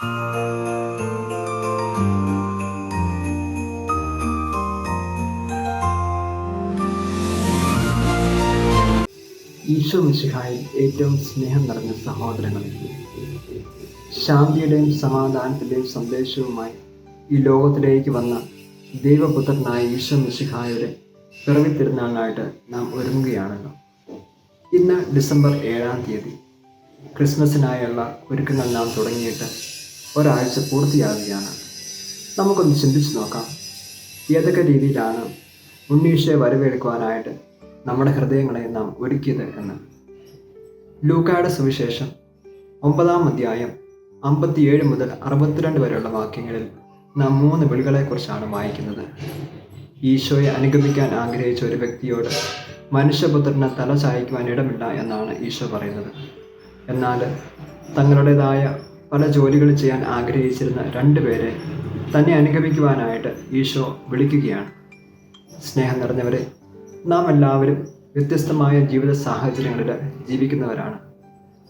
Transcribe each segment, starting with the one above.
ഈശോ മിശിഹായിൽ ഏറ്റവും സ്നേഹം നിറഞ്ഞ സഹോദരങ്ങളെ ശാന്തിയുടെയും സമാധാനത്തിന്റെയും സന്ദേശവുമായി ഈ ലോകത്തിലേക്ക് വന്ന ദൈവപുത്രനായ ഈശോ മിശിഹായുടെ പിറവി തിരുനാളിനായിട്ട് നാം ഒരുങ്ങുകയാണല്ലോ. ഇന്ന് ഡിസംബർ ഏഴാം തീയതി ക്രിസ്മസിനായുള്ള ഒരുക്കങ്ങൾ നാം തുടങ്ങിയിട്ട് ഒരാഴ്ച പൂർത്തിയാവുകയാണ്. നമുക്കൊന്ന് ചിന്തിച്ചു നോക്കാം. ഏതൊക്കെ രീതിയിലാണ് ഉണ്ണീഷയെ വരവേൽക്കുവാനായിട്ട് നമ്മുടെ ഹൃദയങ്ങളെ നാം ഒരുക്കിയത് എന്ന്. ലൂക്കായുടെ സുവിശേഷം ഒമ്പതാം അധ്യായം അമ്പത്തിയേഴ് മുതൽ അറുപത്തിരണ്ട് വരെയുള്ള വാക്യങ്ങളിൽ നാം മൂന്ന് വിളികളെക്കുറിച്ചാണ് വായിക്കുന്നത്. ഈശോയെ അനുഗമിക്കാൻ ആഗ്രഹിച്ച ഒരു വ്യക്തിയോട് മനുഷ്യപുത്രന് തല ചായ്ക്കുവാൻ ഇടമില്ല എന്നാണ് ഈശോ പറയുന്നത്. എന്നാൽ തങ്ങളുടേതായ പല ജോലികൾ ചെയ്യാൻ ആഗ്രഹിച്ചിരുന്ന രണ്ടുപേരെ തന്നെ അനുഗമിക്കുവാനായിട്ട് ഈശോ വിളിക്കുകയാണ്. സ്നേഹം നിറഞ്ഞവരെ നാം എല്ലാവരും വ്യത്യസ്തമായ ജീവിത സാഹചര്യങ്ങളിൽ ജീവിക്കുന്നവരാണ്.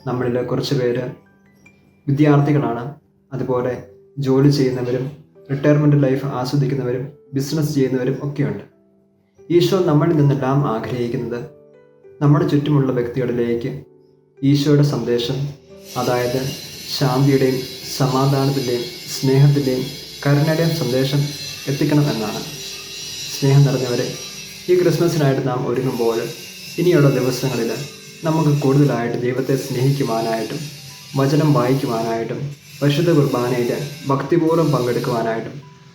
നമ്മളിൽ കുറച്ച് പേര് വിദ്യാർത്ഥികളാണ്. അതുപോലെ ജോലി ചെയ്യുന്നവരും റിട്ടയർമെന്റ് ലൈഫ് ആസ്വദിക്കുന്നവരും ബിസിനസ് ചെയ്യുന്നവരും ഒക്കെയുണ്ട്. ഈശോ നമ്മളിൽ നിന്നെല്ലാം ആഗ്രഹിക്കുന്നത് നമ്മുടെ ചുറ്റുമുള്ള വ്യക്തികളിലേക്ക് ഈശോയുടെ സന്ദേശം അതായത് ശാന്തിയുടെയും സമാധാനത്തിന്റെയും സ്നേഹത്തിന്റെയും കരുണയുടെയും സന്ദേശം എത്തിക്കണം എന്നാണ് സ്നേഹം നിറഞ്ഞവരെ ഈ ക്രിസ്മസിനായിട്ട് നാം ഒരുങ്ങുമ്പോൾ ഇനിയുള്ള ദിവസങ്ങളിൽ നമുക്ക് കൂടുതലായിട്ട് ദൈവത്തെ സ്നേഹിക്കുവാനായിട്ടും വചനം വായിക്കുവാനായിട്ടും പരിശുദ്ധ കുർബാനയിൽ ഭക്തിപൂർവം പങ്കെടുക്കുവാനായിട്ടും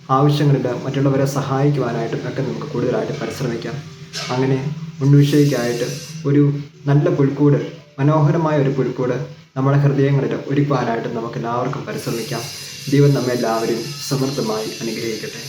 ആവശ്യങ്ങളിൽ മറ്റുള്ളവരെ സഹായിക്കുവാനായിട്ടും ഒക്കെ നമുക്ക് കൂടുതലായിട്ട് പരിശ്രമിക്കാം. അങ്ങനെ ഉണ്ണുവിഷയ്ക്കായിട്ട് ഒരു നല്ല പുൽക്കൂട് മനോഹരമായ ഒരു പുൽക്കൂട് നമ്മുടെ ഹൃദയങ്ങളിൽ ഒരുക്കുവാനായിട്ട് നമുക്ക് എല്ലാവർക്കും പരിശ്രമിക്കാം. ദൈവം നമ്മെ എല്ലാവരും സമൃദ്ധമായി അനുഗ്രഹിക്കട്ടെ.